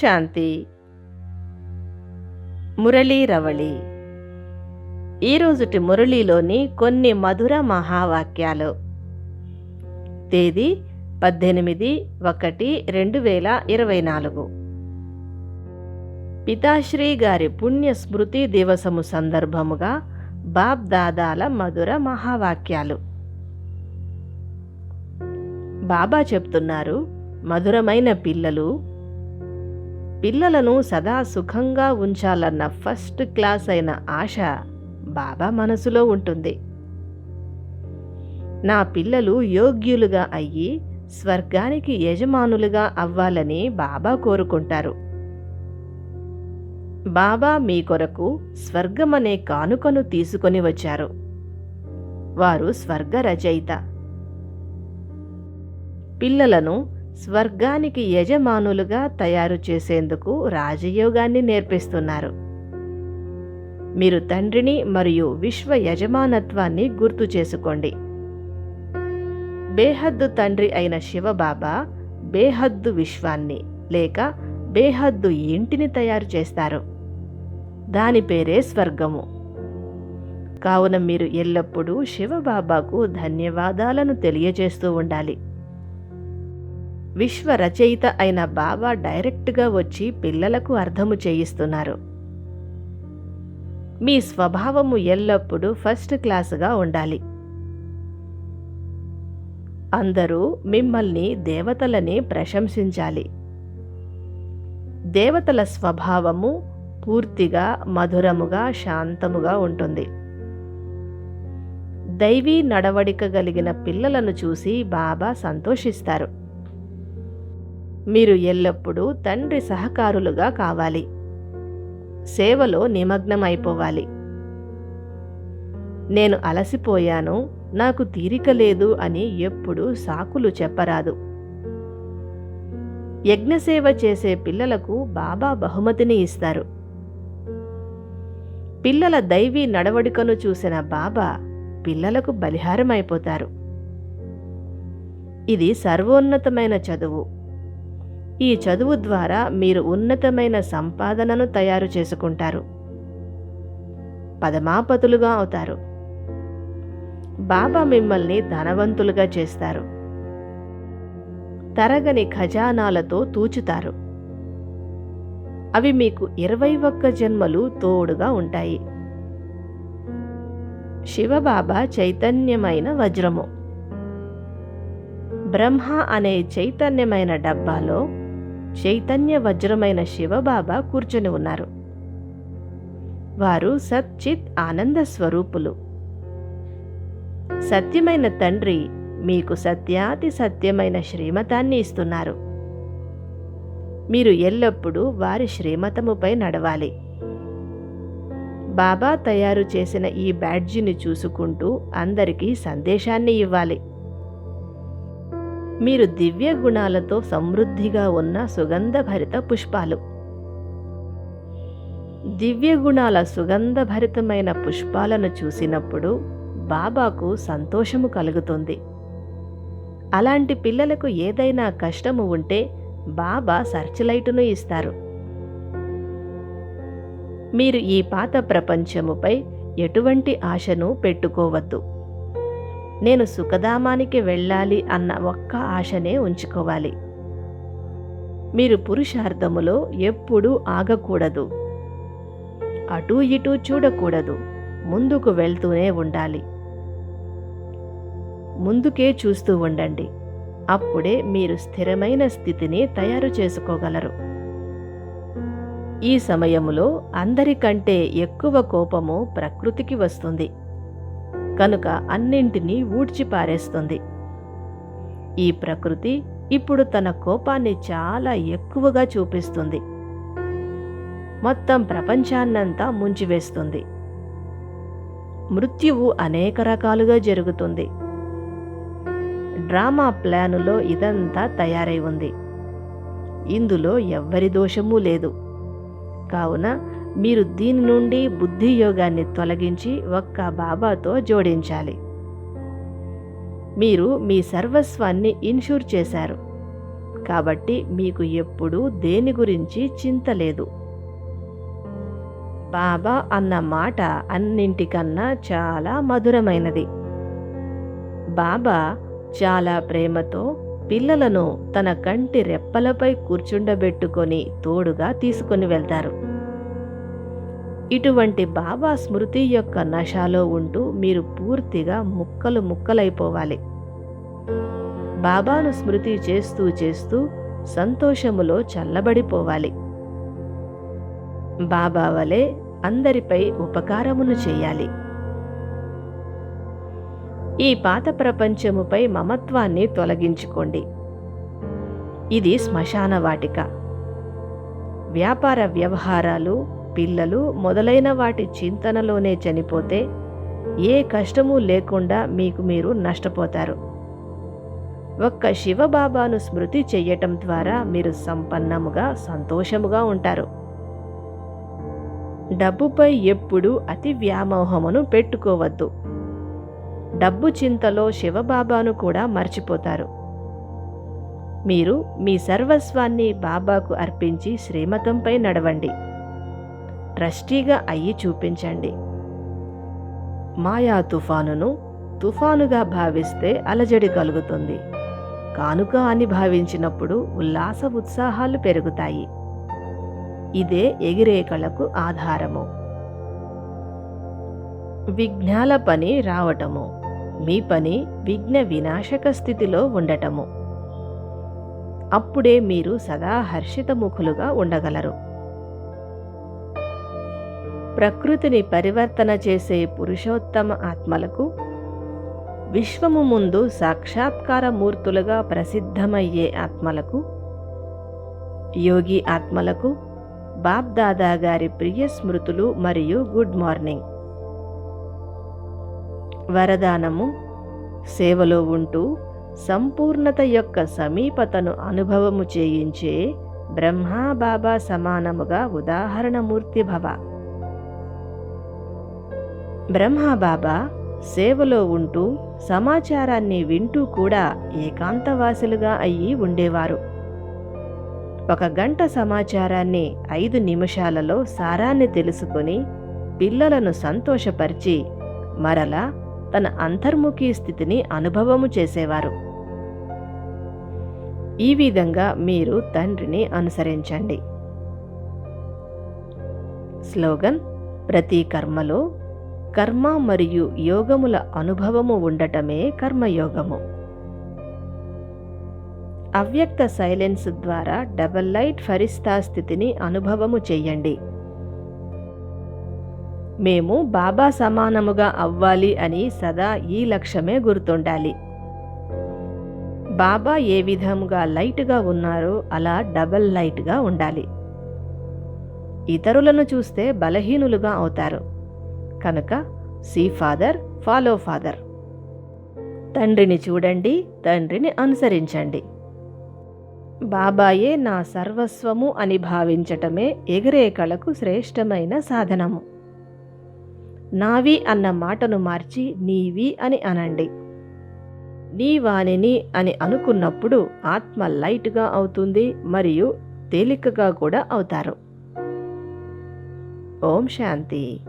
శాంతి. మురళీ రవళి ఈరోజుటి మురళీలోని కొన్ని మధుర మహావాక్యాలు. తేదీ పద్దెనిమిది ఒకటి రెండు వేల ఇరవై నాలుగు. పితాశ్రీ గారి పుణ్య స్మృతి దివసము సందర్భముగా బాబ్ దాదాల మధుర మహావాక్యాలు. బాబా చెప్తున్నారు మధురమైన పిల్లలు పిల్లలను సదా సుఖంగా ఉంచాలన్న ఫస్ట్ క్లాస్ అయిన ఆశ బాబా మనసులో ఉంటుంది. నా పిల్లలు యోగ్యులుగా అయ్యి స్వర్గానికి యజమానులుగా అవ్వాలని బాబా కోరుకుంటారు. బాబా మీ కొరకు స్వర్గమనే కానుకను తీసుకొని వచ్చారు. వారు స్వర్గ రచయిత. పిల్లలను స్వర్గానికి యజమానులుగా తయారు చేసేందుకు రాజయోగాన్ని నేర్పిస్తున్నారు. మీరు తండ్రిని మరియు విశ్వ యజమానత్వాన్ని గుర్తు చేసుకోండి. బేహద్దు తండ్రి అయిన శివబాబా బేహద్దు విశ్వాన్ని లేక బేహద్దు ఇంటిని తయారు చేస్తారు. దాని పేరే స్వర్గము. కావున మీరు ఎల్లప్పుడూ శివబాబాకు ధన్యవాదాలను తెలియజేస్తూ ఉండాలి. విశ్వ రచయిత అయిన బాబా డైరెక్ట్గా వచ్చి పిల్లలకు అర్థము చేయిస్తున్నారు. మీ స్వభావము ఎల్లప్పుడూ ఫస్ట్ క్లాసుగా ఉండాలి. అందరూ మిమ్మల్ని దేవతలని ప్రశంసించాలి. దేవతల స్వభావము పూర్తిగా మధురముగా శాంతముగా ఉంటుంది. దైవీ నడవడిక కలిగిన పిల్లలను చూసి బాబా సంతోషిస్తారు. మీరు ఎల్లప్పుడూ తండ్రి సహకారులుగా కావాలి. సేవలో నిమగ్నమైపోవాలి. నేను అలసిపోయాను నాకు తీరిక లేదు అని ఎప్పుడూ సాకులు చెప్పరాదు. యజ్ఞసేవ చేసే పిల్లలకు బాబా బహుమతిని ఇస్తారు. పిల్లల దైవీ నడవడికను చూసిన బాబా పిల్లలకు బలిహారమైపోతారు. ఇది సర్వోన్నతమైన చదువు. ఈ చదువు ద్వారా మీరు ఉన్నతమైన సంపాదనను తయారు చేసుకుంటారు. పదమాపతులుగా అవుతారు. బాబా మిమ్మల్ని ధనవంతులుగా చేస్తారు. తరగని ఖజానాలతో తూచుతారు. అవి మీకు ఇరవై ఒక్క జన్మలు తోడుగా ఉంటాయి. శివబాబా చైతన్యమైన వజ్రము. బ్రహ్మ అనే చైతన్యమైన డబ్బాలో చైతన్య వజ్రమైన శివబాబా కూర్చొని ఉన్నారు. వారు సచ్చిత్ ఆనంద స్వరూపులు. సత్యమైన తండ్రి మీకు సత్యాతి సత్యమైన శ్రీమతాన్ని ఇస్తున్నారు. మీరు ఎల్లప్పుడూ వారి శ్రీమతముపై నడవాలి. బాబా తయారు చేసిన ఈ బ్యాడ్జిని చూసుకుంటూ అందరికీ సందేశాన్ని ఇవ్వాలి. మీరు దివ్య గుణాలతో సమృద్ధిగా ఉన్న సుగంధభరిత పుష్పాలు. దివ్య గుణాల సుగంధభరితమైన పుష్పాలను చూసినప్పుడు బాబాకు సంతోషము కలుగుతుంది. అలాంటి పిల్లలకు ఏదైనా కష్టము ఉంటే బాబా సర్చ్లైటును ఇస్తారు. మీరు ఈ పాత ప్రపంచముపై ఎటువంటి ఆశను పెట్టుకోవద్దు. నేను సుఖధామానికి వెళ్ళాలి అన్న ఒక్క ఆశనే ఉంచుకోవాలి. మీరు పురుషార్థములో ఎప్పుడూ ఆగకూడదు. అటూ ఇటూ చూడకూడదు. ముందుకు వెళ్తూనే ఉండాలి. ముందుకే చూస్తూ ఉండండి. అప్పుడే మీరు స్థిరమైన స్థితిని తయారు చేసుకోగలరు. ఈ సమయంలో అందరికంటే ఎక్కువ కోపము ప్రకృతికి వస్తుంది. కనుక అన్నింటినీ ఊడ్చిపారేస్తుంది. ఈ ప్రకృతి ఇప్పుడు తన కోపాన్ని చాలా ఎక్కువగా చూపిస్తుంది. మొత్తం ప్రపంచాన్నంతా ముంచివేస్తుంది. మృత్యువు అనేక రకాలుగా జరుగుతుంది. డ్రామా ప్లానులో ఇదంతా తయారై ఉంది. ఇందులో ఎవ్వరి దోషమూ లేదు. కావున మీరు దీని నుండి బుద్ధి యోగాన్ని తొలగించి ఒక్క బాబాతో జోడించాలి. మీరు మీ సర్వస్వాన్ని ఇన్షూర్ చేశారు. కాబట్టి మీకు ఎప్పుడూ దేని గురించి చింత లేదు. బాబా అన్న మాట అన్నింటికన్నా చాలా మధురమైనది. బాబా చాలా ప్రేమతో పిల్లలను తన కంటి రెప్పలపై కూర్చుండబెట్టుకొని తోడుగా తీసుకొని వెళ్తారు. ఇటువంటి బాబా స్మృతి యొక్క నశాలో ఉంటూ మీరు పూర్తిగా ముక్కలు ముక్కలైపోవాలి. బాబాను స్మృతి చేస్తూ చేస్తూ సంతోషములో చల్లబడిపోవాలి. బాబా వలె అందరిపై ఉపకారమును చేయాలి. ఈ పాత ప్రపంచముపై మమత్వాన్ని తొలగించుకోండి. ఇది శ్మశాన వాటిక. వ్యాపార వ్యవహారాలు పిల్లలు మొదలైన వాటి చింతనలోనే చనిపోతే ఏ కష్టము లేకుండా మీకు మీరు నష్టపోతారు. ఒక్క శివబాబాను స్మృతి చెయ్యటం ద్వారా మీరు సంపన్నముగా సంతోషముగా ఉంటారు. డబ్బుపై ఎప్పుడూ అతి వ్యామోహమును పెట్టుకోవద్దు. డబ్బు చింతలో శివబాబాను కూడా మర్చిపోతారు. మీరు మీ సర్వస్వాన్ని బాబాకు అర్పించి శ్రీమతంపై నడవండి. ట్రస్టీగా అయ్యి చూపించండి. మాయా తుఫానును తుఫానుగా భావిస్తే అలజడి కలుగుతుంది. కానుక అని భావించినప్పుడు ఉల్లాస ఉత్సాహాలు పెరుగుతాయి. ఇదే ఎగిరేకలకు ఆధారము. విఘ్నాల పని రావటము. మీ పని విఘ్న వినాశక స్థితిలో ఉండటము. అప్పుడే మీరు సదా హర్షితముఖులుగా ఉండగలరు. ప్రకృతిని పరివర్తన చేసే పురుషోత్తమ ఆత్మలకు విశ్వము ముందు సాక్షాత్కార మూర్తులుగా ప్రసిద్ధమయ్యే ఆత్మలకు యోగి ఆత్మలకు బాబ్దాదా గారి ప్రియ స్మృతులు మరియు గుడ్ మార్నింగ్. వరదానము సేవలో ఉంటూ సంపూర్ణత యొక్క సమీపతను అనుభవము చేయించే బ్రహ్మా బాబా సమానముగా ఉదాహరణమూర్తి భవ. బ్రహ్మబాబా సేవలో ఉంటూ సమాచారాన్ని వింటూ కూడా ఏకాంతవాసులుగా అయ్యి ఉండేవారు. ఒక గంట సమాచారాన్ని ఐదు నిమిషాలలో సారాన్ని తెలుసుకొని పిల్లలను సంతోషపరిచి మరలా తన అంతర్ముఖి స్థితిని అనుభవము చేసేవారు. ఈ విధంగా మీరు తండ్రిని అనుసరించండి. స్లోగన్ ప్రతి కర్మలో కర్మ మరియు యోగముల అనుభవము ఉండటమే కర్మయోగము. అవ్యక్త సైలెన్స్ ద్వారా డబల్ లైట్ ఫరిస్తా స్థితిని అనుభవము చెయ్యండి మేము బాబా సమానముగా అవ్వాలి అని సదా ఈ లక్ష్యమే గుర్తుండాలి. బాబా ఏ విధముగా లైట్గా ఉన్నారో అలా డబల్ లైట్గా ఉండాలి. ఇతరులను చూస్తే బలహీనులుగా అవుతారు. కనుక సీ ఫాదర్ ఫాలో ఫాదర్ తండ్రిని చూడండి తండ్రిని అనుసరించండి. బాబాయే నా సర్వస్వము అని భావించటమే ఎగిరే కళకు శ్రేష్టమైన సాధనము. నావి అన్న మాటను మార్చి నీవి అని అనండి. నీ వాణిని అని అనుకున్నప్పుడు ఆత్మ లైట్గా అవుతుంది మరియు తేలికగా కూడా అవుతారు. ఓం శాంతి.